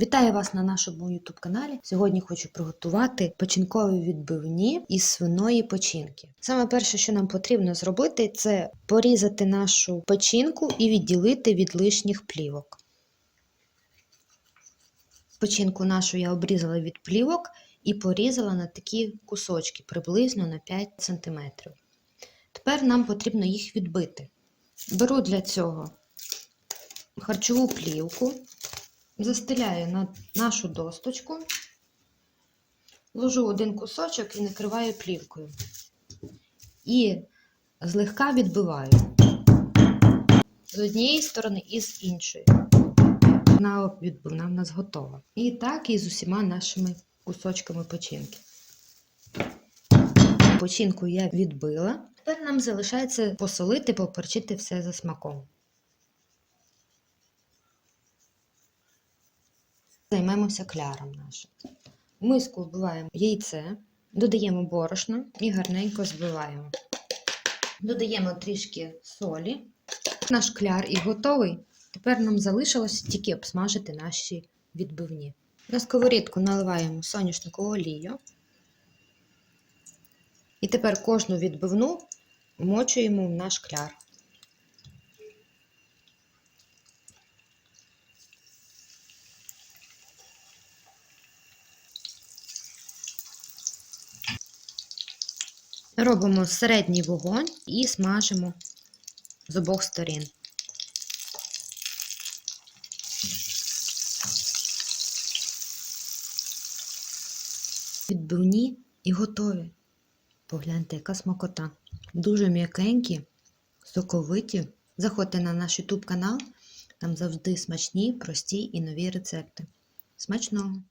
Вітаю вас на нашому YouTube каналі. Сьогодні хочу приготувати печінкові відбивні із свиної печінки. Саме перше, що нам потрібно зробити, це порізати нашу печінку і відділити від лишніх плівок. Печінку нашу я обрізала від плівок і порізала на такі кусочки приблизно на 5 см. Тепер нам потрібно їх відбити. Беру для цього харчову плівку, застеляю на нашу досточку, ложу один кусочок і накриваю плівкою. І злегка відбиваю з однієї сторони і з іншої. Вона відбивна в нас готова. І так і з усіма нашими кусочками печінки. Печінку я відбила. Тепер нам залишається посолити, поперчити все за смаком. Займемося кляром нашим. В миску вбиваємо яйце, додаємо борошно і гарненько збиваємо. Додаємо трішки солі. Наш кляр і готовий. Тепер нам залишилось тільки обсмажити наші відбивні. На сковорідку наливаємо соняшникову олію. І тепер кожну відбивну вмочуємо в наш кляр. Робимо середній вогонь і смажимо з обох сторін. Відбивні і готові. Погляньте, яка смакота. Дуже м'якенькі, соковиті. Заходьте на наш YouTube канал, там завжди смачні, прості і нові рецепти. Смачного!